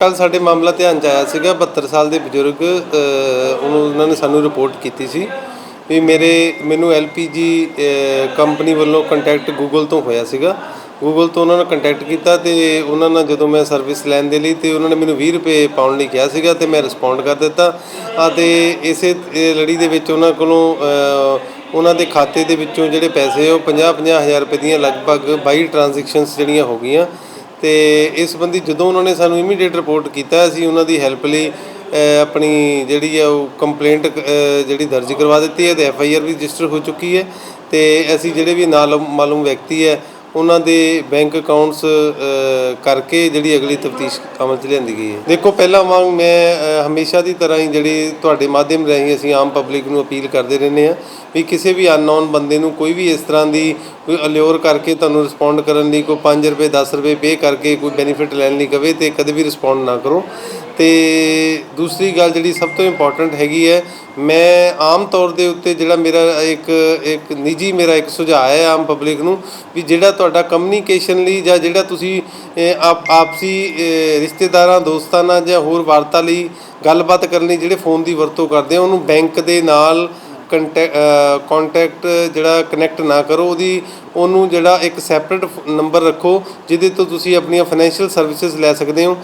ਕੱਲ ਸਾਡੇ ਮਾਮਲਾ ਧਿਆਨ ਚ ਆਇਆ ਸੀਗਾ 72 ਸਾਲ ਦੇ ਬਜ਼ੁਰਗ ਉਹਨੂੰ ਉਹਨਾਂ ਨੇ ਸਾਨੂੰ ਰਿਪੋਰਟ ਕੀਤੀ ਸੀ ਵੀ ਮੇਰੇ, ਮੈਨੂੰ ਐਲਪੀਜੀ ਕੰਪਨੀ ਵੱਲੋਂ ਕੰਟੈਕਟ ਗੂਗਲ ਤੋਂ ਹੋਇਆ ਸੀਗਾ। ਗੂਗਲ ਤੋਂ ਉਹਨਾਂ ਨੇ ਕੰਟੈਕਟ ਕੀਤਾ ਤੇ ਉਹਨਾਂ ਨਾਲ ਜਦੋਂ ਮੈਂ ਸਰਵਿਸ ਲੈਣ ਦੇ ਲਈ ਤੇ ਉਹਨਾਂ ਨੇ ਮੈਨੂੰ 20 ਰੁਪਏ ਪਾਉਣ ਲਈ ਕਿਹਾ ਸੀਗਾ ਤੇ ਮੈਂ ਰਿਸਪੌਂਡ ਕਰ ਦਿੱਤਾ। ਆ ਤੇ ਇਸੇ ਲੜੀ ਦੇ ਵਿੱਚ ਉਹਨਾਂ ਕੋਲੋਂ ਉਹਨਾਂ ਦੇ ਖਾਤੇ ਦੇ ਵਿੱਚੋਂ ਜਿਹੜੇ ਪੈਸੇ ਉਹ 50 ਹਜ਼ਾਰ ਰੁਪਏ ਦੀਆਂ ਲਗਭਗ 22 ਟ੍ਰਾਂਜੈਕਸ਼ਨਸ ਜਿਹੜੀਆਂ ਹੋ ਗਈਆਂ। ਤੇ ਇਸ ਸੰਬੰਧੀ ਜਦੋਂ ਉਹਨਾਂ ਨੇ ਸਾਨੂੰ ਇਮੀਡੀਏਟ ਰਿਪੋਰਟ ਕੀਤਾ, ਅਸੀਂ ਉਹਨਾਂ ਦੀ ਹੈਲਪ ਲਈ ਆਪਣੀ ਜਿਹੜੀ ਆ ਉਹ ਕੰਪਲੇਂਟ ਜਿਹੜੀ ਦਰਜ ਕਰਵਾ ਦਿੱਤੀ ਹੈ ਤੇ ਐਫ ਆਈ ਆਰ ਵੀ ਰਜਿਸਟਰ ਹੋ ਚੁੱਕੀ ਹੈ ਤੇ ਅਸੀਂ ਜਿਹੜੇ ਵੀ ਨਾਲ ਮਾਲੂਮ ਵਿਅਕਤੀ ਹੈ, ਉਹਨਾਂ ਦੇ ਬੈਂਕ ਅਕਾਊਂਟਸ ਕਰਕੇ ਜਿਹੜੀ ਅਗਲੀ ਤਫਤੀਸ਼ ਅਮਲ 'ਚ ਲਿਆਂਦੀ ਗਈ ਹੈ। ਦੇਖੋ, ਪਹਿਲਾਂ ਵਾਂਗ ਮੈਂ ਹਮੇਸ਼ਾ ਦੀ ਤਰ੍ਹਾਂ ਹੀ ਜਿਹੜੀ ਤੁਹਾਡੇ ਮਾਧਿਅਮ ਰਾਹੀਂ ਅਸੀਂ ਆਮ ਪਬਲਿਕ ਨੂੰ ਅਪੀਲ ਕਰਦੇ ਰਹਿੰਦੇ ਹਾਂ ਵੀ ਕਿਸੇ ਵੀ ਅਨਨੋਨ ਬੰਦੇ ਨੂੰ ਕੋਈ ਵੀ ਇਸ ਤਰ੍ਹਾਂ ਦੀ ਕੋਈ ਅਲਿਓਰ ਕਰਕੇ ਤੁਹਾਨੂੰ ਰਿਸਪੌਂਡ ਕਰਨ ਲਈ ਕੋਈ 5 ਰੁਪਏ 10 ਰੁਪਏ ਪੇ ਕਰਕੇ ਕੋਈ ਬੈਨੀਫਿਟ ਲੈਣ ਲਈ ਕਵੇ ਤੇ ਕਦੇ ਵੀ ਰਿਸਪੌਂਡ ਨਾ ਕਰੋ। ਤੇ ਦੂਸਰੀ ਗੱਲ ਜਿਹੜੀ ਸਭ ਤੋਂ ਇੰਪੋਰਟੈਂਟ ਹੈਗੀ ਹੈ, ਮੈਂ ਆਮ ਤੌਰ ਦੇ ਉੱਤੇ ਜਿਹੜਾ ਮੇਰਾ ਇੱਕ ਇੱਕ ਨਿੱਜੀ ਮੇਰਾ ਇੱਕ ਸੁਝਾਅ ਹੈ ਆਮ ਪਬਲਿਕ ਨੂੰ ਵੀ ਜਿਹੜਾ ਤੁਹਾਡਾ ਕਮਿਊਨੀਕੇਸ਼ਨ ਲਈ ਜਾਂ ਜਿਹੜਾ ਤੁਸੀਂ ਆਪ, ਆਪਸੀ ਰਿਸ਼ਤੇਦਾਰਾਂ, ਦੋਸਤਾਂ ਨਾਲ ਜਾਂ ਹੋਰ ਵਾਰਤਾ ਲਈ ਗੱਲਬਾਤ ਕਰਨ ਲਈ ਜਿਹੜੇ ਫੋਨ ਦੀ ਵਰਤੋਂ ਕਰਦੇ ਆ ਉਹਨੂੰ ਬੈਂਕ ਦੇ ਨਾਲ ਕੰਟੈਕਟ ਜਿਹੜਾ ਕਨੈਕਟ ਨਾ ਕਰੋ, ਉਹਦੀ, ਉਹਨੂੰ ਜਿਹੜਾ ਇੱਕ ਸੈਪਰੇਟ ਨੰਬਰ ਰੱਖੋ, ਜਿਹਦੇ ਤੋਂ ਤੁਸੀਂ ਆਪਣੀਆਂ ਫਾਈਨੈਂਸ਼ੀਅਲ ਸਰਵਿਸਿਜ਼ ਲੈ ਸਕਦੇ ਹੋ।